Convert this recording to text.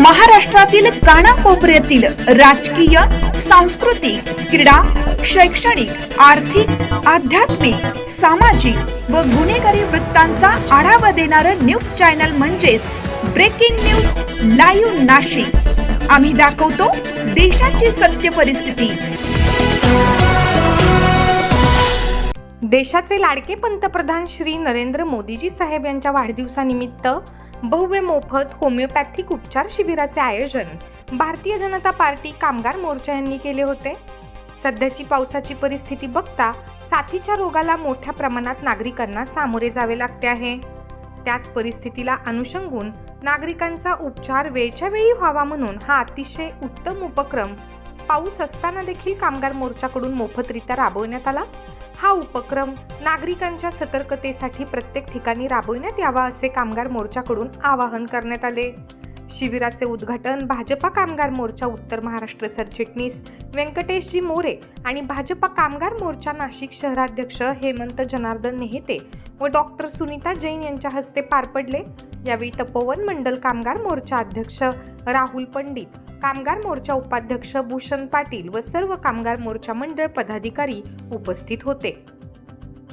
महाराष्ट्रातील कानाकोपऱ्यातील राजकीय सांस्कृतिक क्रीडा शैक्षणिक आर्थिक आध्यात्मिक सामाजिक व गुन्हेगारी वृत्तांचा आढावा देणारं न्यूज चॅनल म्हणजेच ब्रेकिंग न्यूज लाईव्ह नाशिक. आम्ही दाखवतो देशाची सत्य परिस्थिती. देशाचे लाडके पंतप्रधान श्री नरेंद्र मोदीजी साहेब यांच्या वाढदिवसानिमित्त भव्य मोफत होमिओपॅथिक उपचार शिबिराचे आयोजन भारतीय जनता पार्टी कामगार मोर्चा यांनी केले होते. सध्याची पावसाची परिस्थिती बघता साथीच्या रोगाला मोठ्या प्रमाणात नागरिकांना सामोरे जावे लागते आहे. त्याच परिस्थितीला अनुषंगून नागरिकांचा उपचार वेळच्या वेळी व्हावा म्हणून हा अतिशय उत्तम उपक्रम पाऊस असताना देखील कामगार मोर्चाकडून मोफतरित्या राबवण्यात आला. हा उपक्रम नागरिकांच्या सतर्कतेसाठी प्रत्येक ठिकाणी राबविण्यात यावा असे कामगार मोर्चाकडून आवाहन करण्यात आले. शिबिराचे उद्घाटन भाजपा कामगार मोर्चा उत्तर महाराष्ट्र सरचिटणीस व्यंकटेशजी मोरे आणि भाजपा कामगार मोर्चा नाशिक शहराध्यक्ष हेमंत जनार्दन नेहते व डॉक्टर सुनीता जैन यांच्या हस्ते पार पडले. यावेळी तपोवन मंडल कामगार मोर्चा अध्यक्ष राहुल पंडित कामगार मोर्चा उपाध्यक्ष भूषण पाटील व सर्व कामगार मोर्चा मंडळ पदाधिकारी उपस्थित होते.